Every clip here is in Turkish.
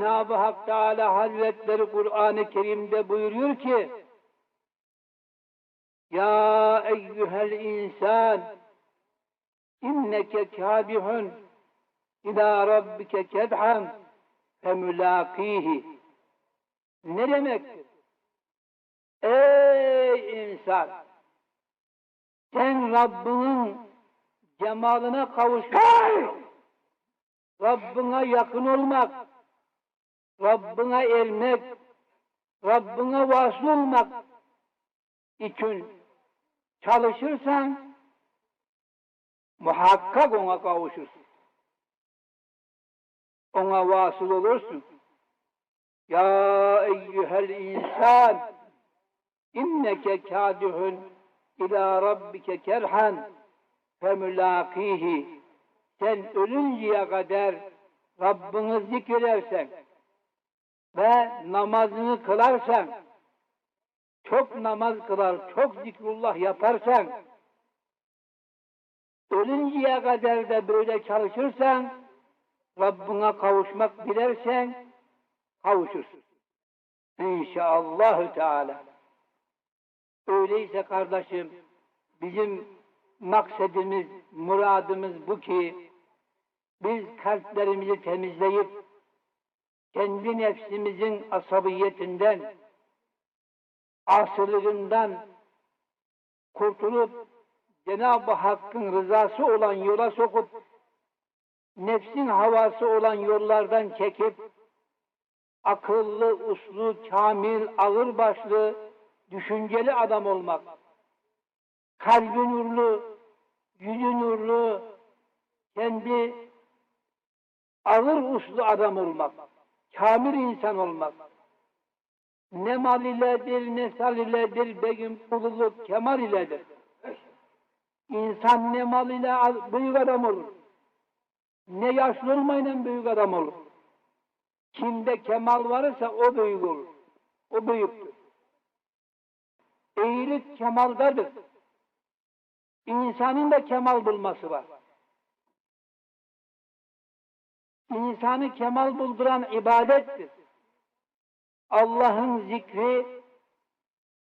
Cenab-ı Hak Teala Hazretleri Kur'an-ı Kerim'de buyuruyor ki Ya eyyühel insan inneke kâbihun ila rabbike kedhan femülâkîhi Ne demektir? Ey insan! Sen Rabbinin cemalına kavuşmak, Rabbine yakın olmak, Rabbine ermek, Rabbine vasıl olmak için çalışırsan muhakkak ona kavuşursun. Ona vasıl olursun. Ya eyyühel insan inneke kâdihun ila rabbike kerhan femülâkîhi sen ölünceye kadar Rabbini zikredersen ve namazını kılarsan çok namaz kılar, çok zikrullah yaparsan ölünceye kadar da böyle çalışırsan Rabbine kavuşmak dilersen kavuşursun. İnşallahü Teala. Öyleyse kardeşim bizim maksedimiz, muradımız bu ki biz kalplerimizi temizleyip kendi nefsimizin asabiyetinden, asırlığından kurtulup Cenab-ı Hakk'ın rızası olan yola sokup nefsin havası olan yollardan çekip akıllı, uslu, kamil, ağırbaşlı, düşünceli adam olmak, kalbi nurlu, yüzü nurlu, kendi ağır uslu adam olmak, kamil insan olmak, ne mal iledir, ne sal iledir, begim kululuk kemal iledir. İnsan ne mal ile büyük adam olur, ne yaşlı olmayla büyük adam olur. Kimde kemal varsa o büyük olur, o büyüktür. Eğilik kemaldadır. İnsanın da kemal bulması var. İnsanı kemal bulduran ibadettir. Allah'ın zikri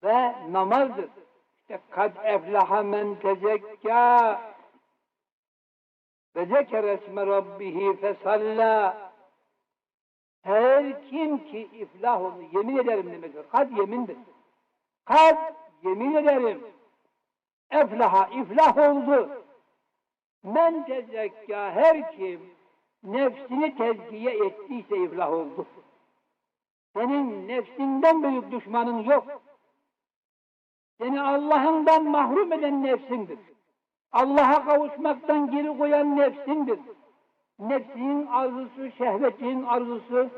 ve namazdır. İşte kad eflaha men tezekka ve zekere esme rabbihi fesalla her kim ki iflah olur, yemin ederim demektir. Kad yemindir. Kad yemin ederim. Eflaha iflah oldu. Men tezekka her kim nefsini tezkiye ettiyse iflah oldu. Senin nefsinden büyük düşmanın yok. Seni Allah'ından mahrum eden nefsindir. Allah'a kavuşmaktan geri koyan nefsindir. Nefsinin arzusu, şehvetin arzusu,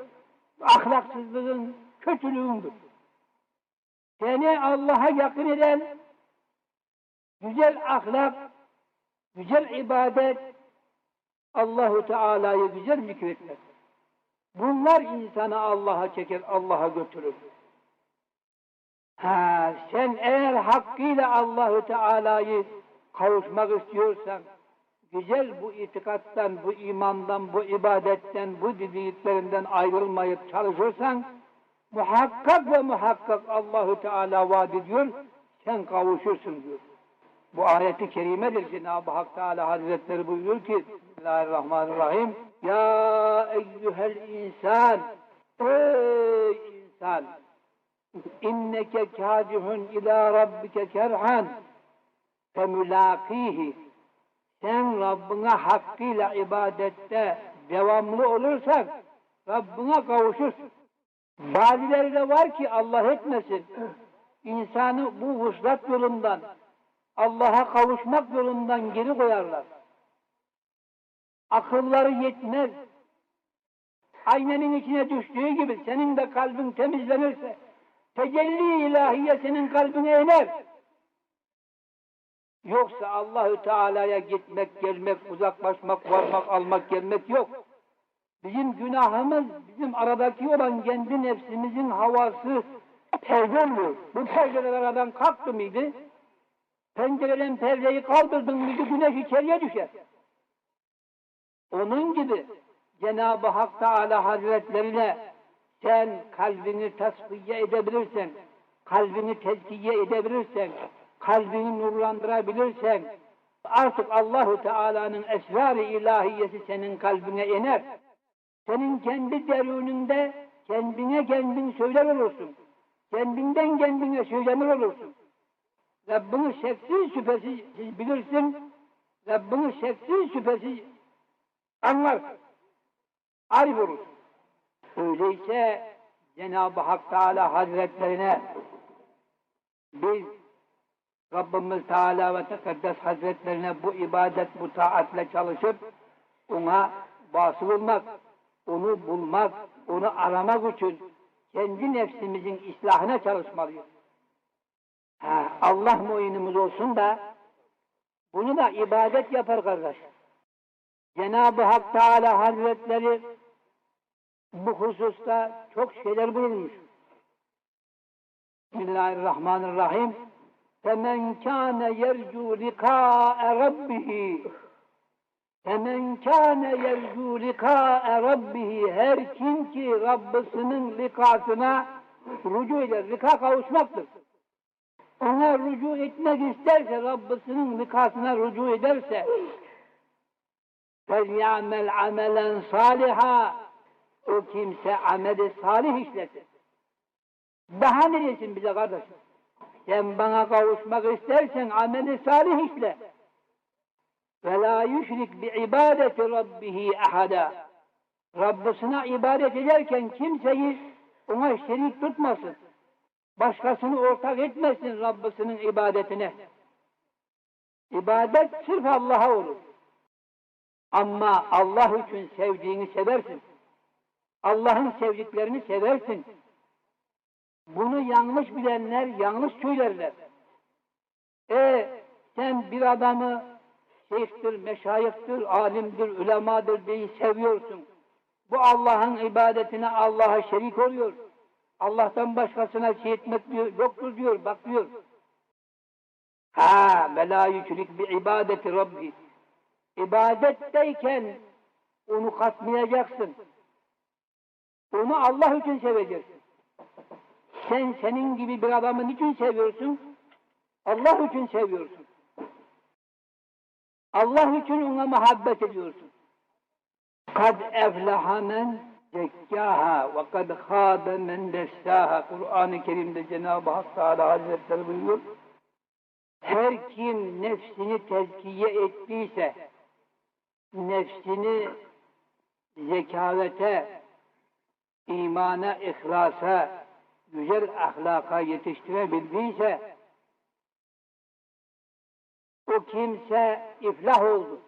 ahlaksızlığın, kötülüğündür. Seni Allah'a yakın eden güzel ahlak, güzel ibadet, Allahu Teala'yı güzel zikretmek. Bunlar insanı Allah'a çeker, Allah'a götürür. Ha, sen eğer hakkıyla Allahu Teala'yı kavuşmak istiyorsan, güzel bu itikattan, bu imandan, bu ibadetten, bu dediklerinden ayrılmayıp çalışırsan, muhakkak ve muhakkak Allahu Teala vaat ediyor, sen kavuşursun diyor. Bu ayeti kerimedir. Cenab-ı Hak Teala Hazretleri buyuruyor ki Bismillahirrahmanirrahim. Ya eyyühel insan Ey insan. İnneke kâdihun ila rabbike kerhan. Femülâkîhi. Sen Rabbine hakkıyla ibadette devamlı olursan Rabbine kavuşursun. Bazıları da var ki Allah etmesin. İnsanı bu vuslat yolundan Allah'a kavuşmak yolundan geri koyarlar. Akılları yetmez. Aynenin içine düştüğü gibi senin de kalbin temizlenirse tecelli ilahiye senin kalbine iner. Yoksa Allahü Teala'ya gitmek, gelmek, uzaklaşmak, varmak, almak, gelmek yok. Bizim günahımız, bizim aradaki olan kendi nefsimizin havası perde oluyor. Bu perdeler aradan kalktı mıydı? Pencereden perdeyi kaldırdın mıydı güneş içeriye düşer. Onun gibi Cenab-ı Hak Teala Hazretlerine sen kalbini tasfiye edebilirsen, kalbini tezkiye edebilirsen, kalbini nurlandırabilirsen, artık Allahu Teala'nın esrar-ı ilahiyesi senin kalbine iner. Senin kendi deruninde kendine kendin söyler olursun. Kendinden kendine söylenir olursun. Rabbini şeksiz şüphesiz bilirsin. Rabbini şeksiz şüphesiz anlarsın. Arif olursun. Öyleyse Cenab-ı Hak Teala Hazretlerine biz Rabbimiz Teala ve Tekaddes Hazretlerine bu ibadet, bu taatle çalışıp ona vasıl onu bulmak, onu aramak için kendi nefsimizin islahına çalışmalıyız. Ha, Allah muinimiz olsun da bunu da ibadet yapar kardeş. Cenab-ı Hak Teala Hazretleri bu hususta çok şeyler buyurmuş. Bismillahirrahmanirrahim. فَمَنْ كَانَ يَرْجُوا لِقَاءَ رَبِّهِ فَمَنْ كَانَ يَرْجُوا لِقَاءَ رَبِّهِ Her kim ki Rabbisinin likasına rücu eder. Lika kavuşmaktır. Ona rücu etmek isterse, Rabbisinin likasına rücu ederse فَلْيَعْمَلْ عَمَلًا صَالِحًا O kimse ameli salih işlesin. Daha ne desin bize kardeşim? Sen bana kavuşmak istersen ameli salih işle. Ve la yüşrik bi ibadeti rabbihi ahada. Rabbisine ibadet ederken kimseyi ona şerik tutmasın. Başkasını ortak etmesin Rabbisinin ibadetine. İbadet sırf Allah'a olur. Ama Allah için sevdiğini seversin. Allah'ın sevdiklerini seversin. Bunu yanlış bilenler yanlış söylerler. E sen bir adamı şeyhtir, meşayıhtır, alimdir, ulemadır diye seviyorsun. Bu Allah'ın ibadetine Allah'a şerik oluyor. Allah'tan başkasına şey etmek diyor, yoktur diyor, bak diyor. Ha ve la bi ibadeti Rabbi. İbadetteyken onu katmayacaksın. Onu Allah için seveceksin. Sen senin gibi bir adamı niçin seviyorsun? Allah için seviyorsun. Allah için ona muhabbet ediyorsun. Kad eflaha men zekkaha ve kad khâbe men dessâha. Kur'an-ı Kerim'de Cenab-ı Hak Teala Hazretleri buyuruyor. Her kim nefsini tezkiye ettiyse, nefsini zekavete, imana, ihlasa, güzel ahlaka yetiştirebildiyse o kimse iflah oldu.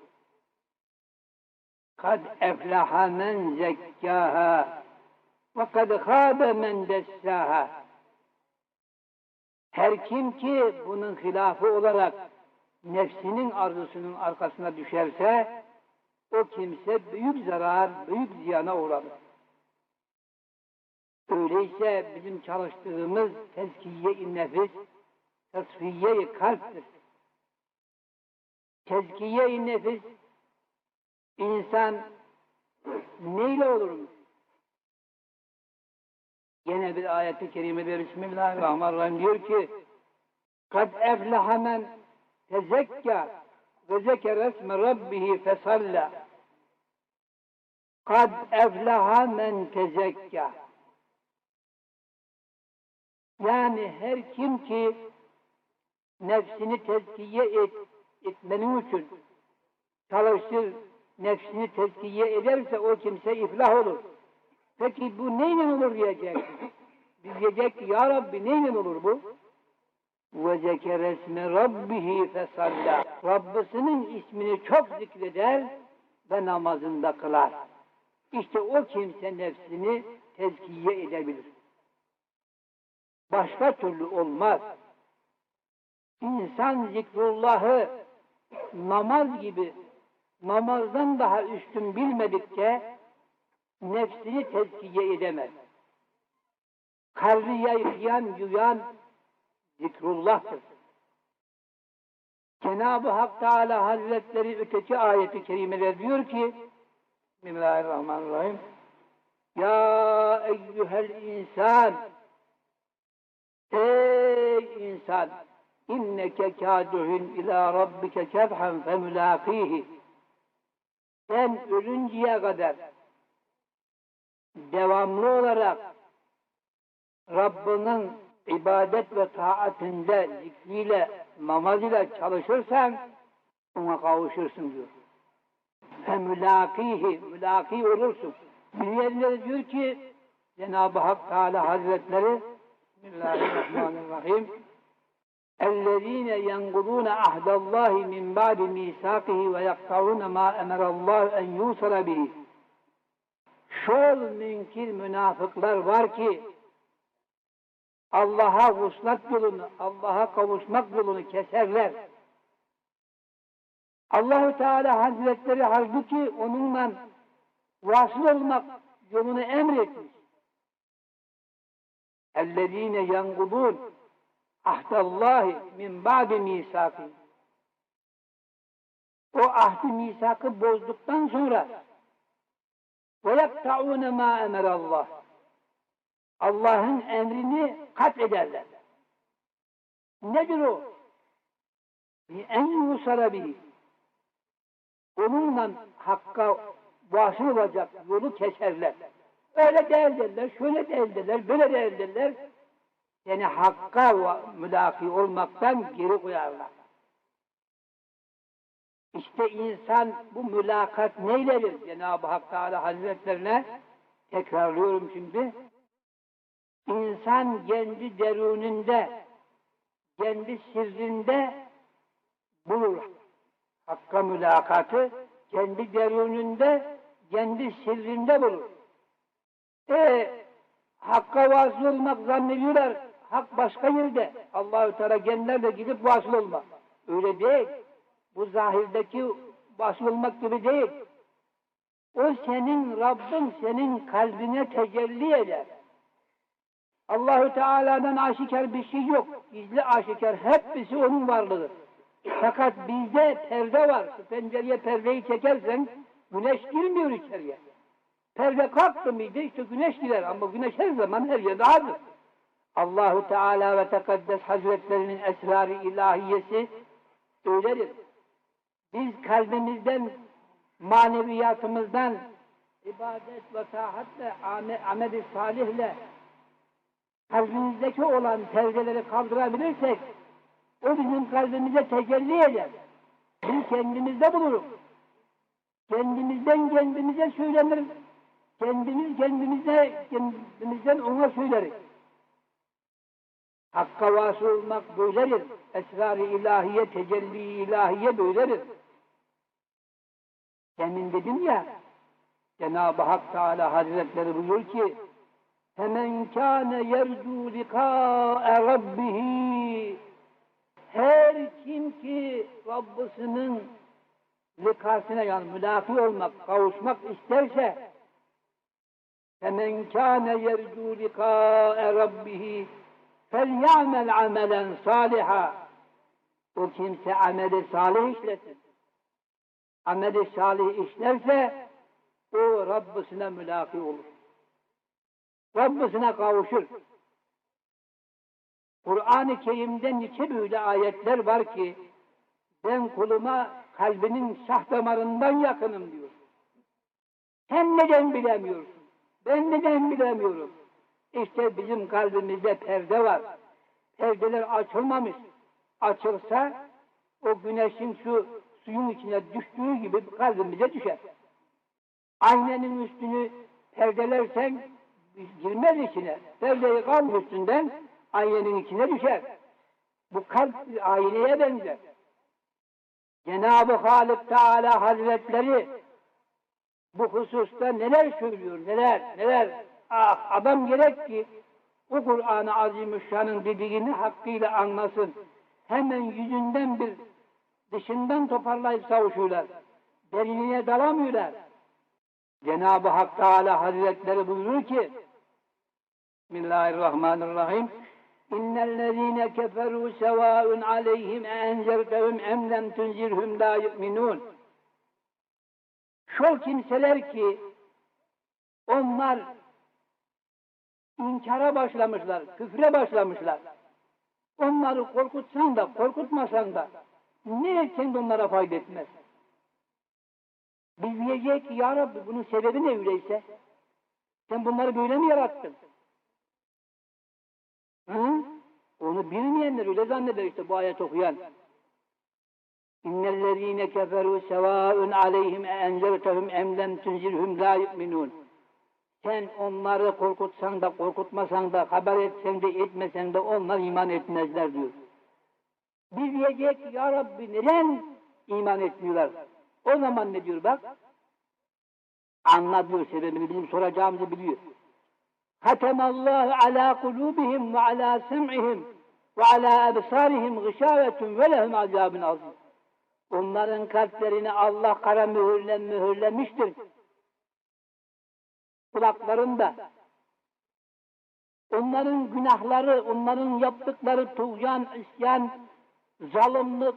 Kad eflaha men zekkaha ve kad khâbe men dessâha. Her kim ki bunun hilafı olarak nefsinin arzusunun arkasına düşerse o kimse büyük zarar, büyük ziyana uğrar. Öyleyse bizim çalıştığımız tezkiye-i nefis, tasfiye-i kalptir. Tezkiye-i nefis, insan neyle olurmuş? Yine bir ayet-i kerimede Bismillahirrahmanirrahim diyor ki eflaha men tezekka ve zekere esme rabbihi fesalla kad eflaha men tezekka yani her kim ki nefsini tezkiye et, etmenin için çalışır, nefsini tezkiye ederse o kimse iflah olur. Peki bu neyle olur diyecek? Diyecek ki ya Rabbi neyle olur bu? Ve zekere esme rabbihi fesalla. Rabbisinin ismini çok zikreder ve namazında kılar. İşte o kimse nefsini tezkiye edebilir. Başka türlü olmaz. İnsan zikrullahı namaz gibi namazdan daha üstün bilmedikçe nefsini tezkiye edemez. Kalbi yayıklayan, yuyan zikrullah'tır. Cenab-ı Hak Teala Hazretleri öteki ayeti kerimede diyor ki Bismillahirrahmanirrahim. Ya eyyühel insan Ey insan inneke kâduhun ila rabbike kefhan femülâkîhi Sen ölünceye kadar devamlı olarak Rabbinin ibadet ve taatinde zikriyle, namazıyla çalışırsan ona kavuşursun diyor. Ve mülakihi, mülaki olursun. Bir yerinde diyor ki Cenab-ı Hak Teala Hazretleri Bismillahirrahmanirrahim اَلَّذ۪ينَ يَنْقُضُونَ عَهْدَ اللّٰهِ مِنْ بَعْدِ مِيثَاقِهِ وَيَقْطَعُونَ مَا اَمَرَ اللّٰهُ اَنْ يُوصَلَ بِهِ Şol münkir münafıklar var ki Allah'a vuslat yolunu, Allah'a kavuşmak yolunu keserler. Allahu Teala Hazretleri halbuki onunla vasıl olmak yolunu emretmiş. اَلَّذ۪ينَ يَنْقُضُونَ عَهْدَ اللّٰهِ مِنْ بَعْدِ مِيسَاقِ O ahdi misakı bozduktan sonra وَيَقْتَعُونَ مَا اَمَرَ اللّٰهِ Allah'ın emrini kat ederler. Nedir o? En yusara bihi. Onunla hakka vasıl olacak yolu keserler. Öyle değil derler, şöyle değil derler, böyle değil derler. Yani hakka mülaki olmaktan geri koyarlar. İşte insan bu mülakat neyledir Cenab-ı Hak Teala Hazretlerine? Tekrarlıyorum şimdi. İnsan kendi deruninde, kendi sirrinde bulur. Hakka mülakatı kendi deruninde, kendi sirrinde bulur. E, hakka vasıl olmak zannediyorlar. Hak başka yerde. Allahü Teala kendilerine gidip vasıl olmak. Öyle değil. Bu zahirdeki vasıl olmak gibi değil. O senin Rabbin senin kalbine tecelli eder. Allahü Teala'dan aşikar bir şey yok. Gizli aşikar hepsi onun varlığı. Fakat bizde perde var. Şu pencereye perdeyi çekersen güneş girmiyor içeriye. Perde kalktı mıydı işte güneş girer ama güneş her zaman her yerde hazır. Allahu Teala ve Tekaddes Hazretlerinin esrarı ilahiyesi öyledir. Biz kalbimizden, maneviyatımızdan ibadet ve taatle, amel-i salihle kalbimizdeki olan perdeleri kaldırabilirsek o bizim kalbimize tecelli eder. Biz kendimizde buluruz. Kendimizden kendimize söylenir. Kendimiz kendimize, kendimizden ona söyleriz. Hakka vasıl olmak böyledir. Esrar-ı ilahiye, tecelli ilahiye böyledir. Demin dedim ya, Cenab-ı Hak Teala Hazretleri buyuruyor ki, فَمَنْ كَانَ يَرْجُوا لِقَاءَ رَبِّهِ Her kim ki Rabbisinin likasına yani mülaki olmak, kavuşmak isterse فَمَنْ كَانَ يَرْجُوا لِقَاءَ رَبِّهِ فَلْيَعْمَلْ عَمَلًا صَالِحًا O kimse ameli salih işlesin. Ameli salih işlerse o Rabbisine mülaki olur. Rabbisine kavuşur. Kur'an-ı Kerim'de nice böyle ayetler var ki ben kuluma kalbinin şah damarından yakınım diyor. Sen neden bilemiyorsun? Ben neden bilemiyorum? İşte bizim kalbimizde perde var. Perdeler açılmamış. Açılsa o güneşin şu suyun içine düştüğü gibi kalbimize düşer. Aynenin üstünü perdelersen girmez içine. Perdeyi kalp üstünden aynenin içine düşer. Bu kalp ayneye benzer. Cenab-ı Halik Teala Hazretleri bu hususta neler söylüyor, neler, neler. Ah, adam gerek ki o Kur'an-ı Azimüşşan'ın dediğini hakkıyla anlasın. Hemen yüzünden bir dışından toparlayıp savuşuyorlar. Derinine dalamıyorlar. Cenab-ı Hak Teala Hazretleri buyurur ki Bismillahirrahmanirrahim İnnellezîne keferû sevâun aleyhim enzertehum em lem tunzirhum la yu'minûn Şu kimseler ki onlar inkara başlamışlar, küfre başlamışlar. Onları korkutsan da korkutmasan da ne etsen de onlara fayda etmez. Biz diyecek ki ya Rabbi bunun sebebi ne öyleyse? Sen bunları böyle mi yarattın? Hı? Onu bilmeyenler öyle zanneder işte bu ayet okuyan. İnnellezîne keferû sevâun aleyhim e enzertehum em lem tunzirhum la yu'minûn. Sen onları korkutsan da korkutmasan da haber etsen de etmesen de onlar iman etmezler diyor. Biz diyecek ya Rabbi neden iman etmiyorlar? O zaman ne diyor bak? Anla diyor sebebini bizim soracağımızı biliyor. Hatemallahu ala kulubihim ve ala sem'ihim ve ala ebsarihim gışavetun ve lehum azabun azim. Onların kalplerini Allah kara mühürle mühürlemiştir. Kulaklarında. Onların günahları, onların yaptıkları tuğyan, isyan, zalimlik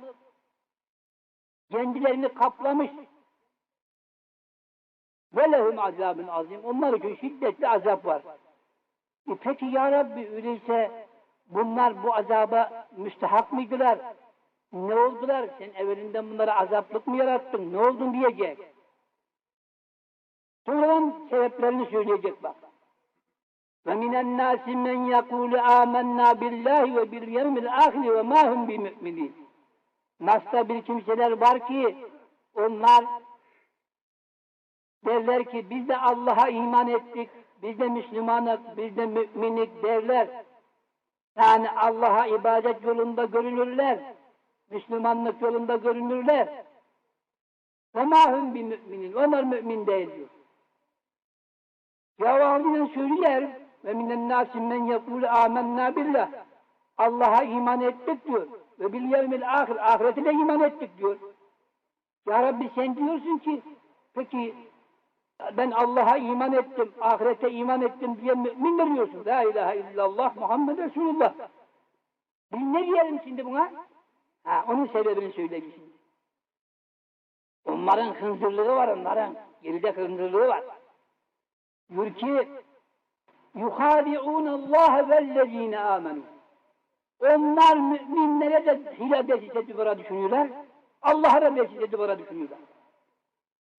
kendilerini kaplamış. Ve lehum azabun azim. Onlar için şiddetli azap var. E peki ya Rabbi öyleyse bunlar bu azaba müstehak mıydılar? Ne oldular? Sen evvelinden bunlara azaplık mı yarattın? Ne oldun diyecek. Sonradan sebeplerini söyleyecek bak. Ve minen nasi men yekulu amennâ billahi ve bil yevmil ahiri ve ma hum bi mü'minin. Nas'ta bir kimseler var ki onlar derler ki biz de Allah'a iman ettik, biz de Müslümanız, biz de müminik derler. Yani Allah'a ibadet yolunda görünürler. Müslümanlık yolunda görünürler. Mahum bir müminin. Onlar mümin değil diyor. Allah'ın söyler ve minen nasin men yekulu amennâ billah. Allah'a iman ettik diyor. Ve bil yevmil ahir. Ahirete de iman ettik diyor. Ya Rabbi sen diyorsun ki peki ben Allah'a iman ettim, ahirete iman ettim diye mümin diyorsun. La ilahe illallah Muhammed Resulullah. Biz ne diyelim şimdi buna? Ha, onun sebebini söyleyeyim şimdi. Onların hınzırlığı var onların. Geride hınzırlığı var. Diyor ki يُخَادِعُونَ اللّٰهَ وَالَّذ۪ينَ آمَنُوا Onlar müminlere de hile desise duvara düşünüyorlar. Allah'a da desise duvara düşünüyorlar.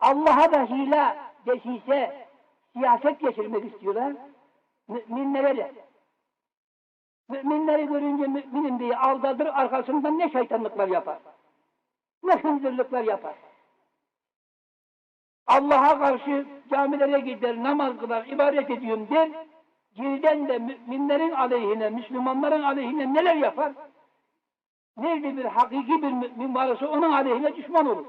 Allah'a da hile desise siyaset geçirmek istiyorlar. Müminlere de. Müminleri görünce müminim diye aldatır, arkasından ne şeytanlıklar yapar. Ne hınzırlıklar yapar. Allah'a karşı camilere gider, namaz kılar, ibadet ediyorum der. Geriden de müminlerin aleyhine, Müslümanların aleyhine neler yapar? Nerede bir hakiki bir mümin varsa onun aleyhine düşman olur.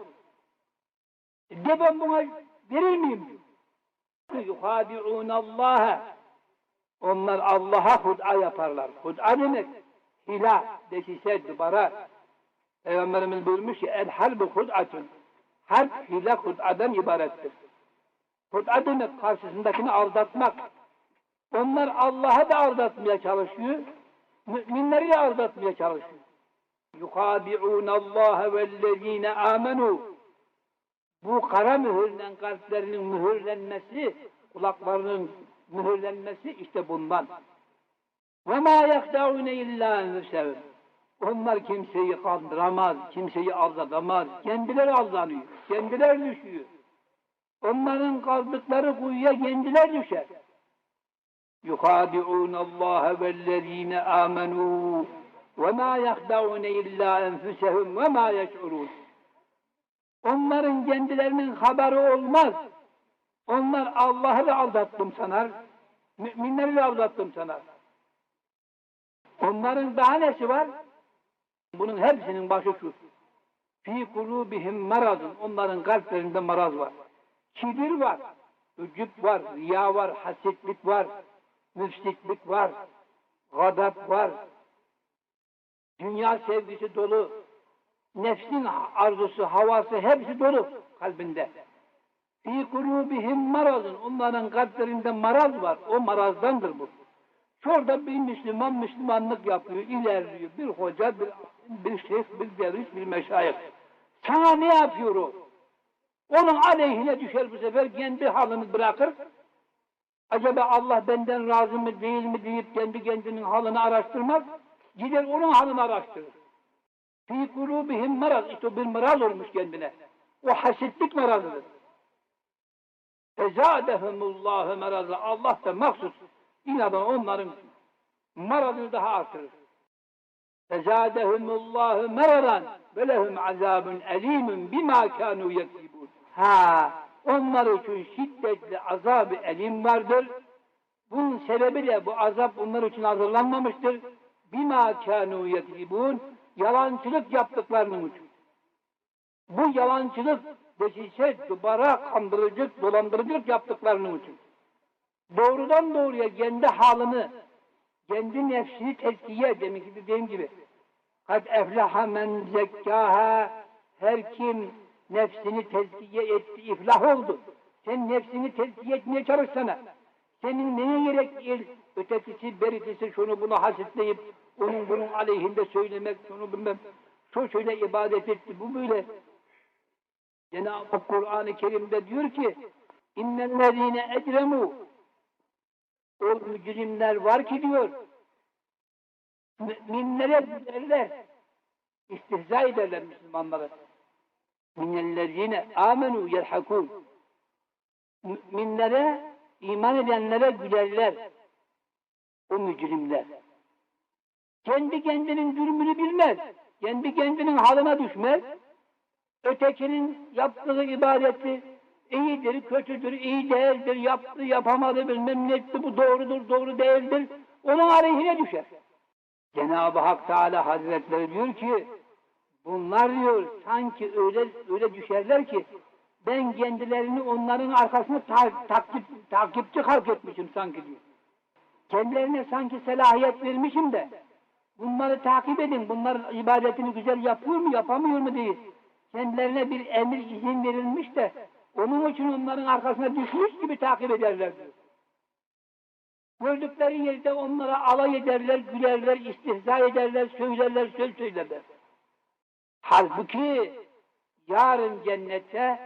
De ben buna verir miyim? يُخَادِعُونَ اللّٰهَ Onlar Allah'a hud'a yaparlar. Hud'a demek hila, desise, dubara. Peygamberimiz buyurmuş ki el harbi hud'atun. Harp hile hud'adan ibarettir. Hud'a demek karşısındakini aldatmak. Onlar Allah'a da aldatmaya çalışıyor. Müminleri de aldatmaya çalışıyor. يُخَادِعُونَ اللّٰهَ وَالَّذ۪ينَ آمَنُوا Bu kara mühürle kalplerinin mühürlenmesi, kulaklarının mühürlenmesi işte bundan. وَمَا يَخْدَعُونَ اِلَّا اَنْفُسَهُمْ Onlar kimseyi kandıramaz, kimseyi aldatamaz. Kendileri aldanıyor, kendileri düşüyor. Onların kaldıkları kuyuya kendiler düşer. يُخَادِعُونَ اللّٰهَ وَالَّذ۪ينَ آمَنُوا وَمَا يَخْدَعُونَ اِلَّا اَنْفُسَهُمْ وَمَا يَشْعُرُونَ Onların kendilerinin haberi olmaz. Onlar Allah'ı da aldattım sanar. Müminleri de aldattım sanar. Onların daha nesi var? Bunun hepsinin başı şu. Fi kulubihim marazın. Onların kalplerinde maraz var. Kibir var. Ücüp var. Riya var. Hasetlik var. Müfsitlik var. Gadap var. Dünya sevgisi dolu. Nefsin arzusu, havası hepsi dolu kalbinde. Fi kulubihim marazın. Onların kalplerinde maraz var. O marazdandır bu. Şurada bir Müslüman Müslümanlık yapıyor, ilerliyor. Bir hoca, bir, bir şeyh, bir derviş, bir meşayih. Sana ne yapıyor o? Onun aleyhine düşer bu sefer kendi halini bırakır. Acaba Allah benden razı mı değil mi deyip kendi kendinin halini araştırmaz. Gider onun halini araştırır. Fî kulûbihim maraz. İşte bir maraz olmuş kendine. O hasetlik marazıdır. Fezâdehumullâhu marazı. Allah da mahsus inadan onların marazını daha artırır. Fezâdehumullâhu mararan ve lehum azâbun elîmun bimâ kânû yeksibûn. Ha, onlar için şiddetli azab-ı elim vardır. Bunun sebebi de bu azap onlar için hazırlanmamıştır. Bima kânû yekribûn yalancılık yaptıklarının için. Bu yalancılık, desise, dubara, kandırıcılık, dolandırıcılık yaptıklarının için. Doğrudan doğruya kendi halini, kendi nefsini tezkiye demek ki dediğim gibi. Kad eflaha men zekkâha her kim nefsini tezkiye etti, iflah oldu. Sen nefsini tezkiye etmeye çalışsana. Senin neye gerek değil? Ötekisi, beritisi şunu bunu hasetleyip onun bunun aleyhinde söylemek, şunu bilmem. Şu şöyle ibadet etti, bu böyle. Cenab-ı Hak Kur'an-ı Kerim'de diyor ki İnnellezîne ecremû O mücrimler var ki diyor müminlere giderler istihza ederler Müslümanlara. Minellezîne âmenû yerhakûn Müminlere, iman edenlere gülerler. O mücrimler. Kendi kendinin durumunu bilmez. Kendi kendinin haline düşmez. Ötekinin yaptığı ibadeti iyidir, kötüdür, iyi değildir, yaptı, yapamadı, bilmem etti, bu doğrudur, doğru değildir. Onun aleyhine düşer. Cenab-ı Hak Teala Hazretleri diyor ki, bunlar diyor sanki öyle öyle düşerler ki, ben kendilerini onların arkasına ta takip, takipçi halk etmişim sanki diyor. Kendilerine sanki selahiyet vermişim de, bunları takip edin, bunların ibadetini güzel yapıyor mu, yapamıyor mu diye kendilerine bir emir izin verilmiş de onun için onların arkasına düşmüş gibi takip ederler. Gördükleri yerde onlara alay ederler, gülerler, istihza ederler, söylerler, söz söylerler. Halbuki yarın cennette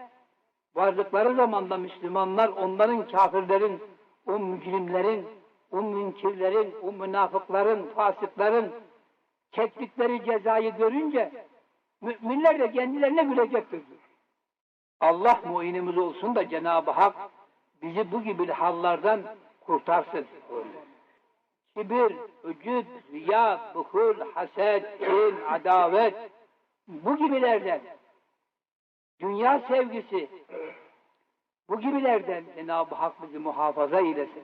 vardıkları zamanda Müslümanlar onların kafirlerin, o mücrimlerin, o münkirlerin, o münafıkların, fasıkların çektikleri cezayı görünce müminler de kendilerine gülecektir. Allah muinimiz olsun da Cenab-ı Hak bizi bu gibi hallardan kurtarsın. Kibir, ücüb, riya, buhul, haset, kin, adavet bu gibilerden dünya sevgisi bu gibilerden Cenab-ı Hak bizi muhafaza eylesin.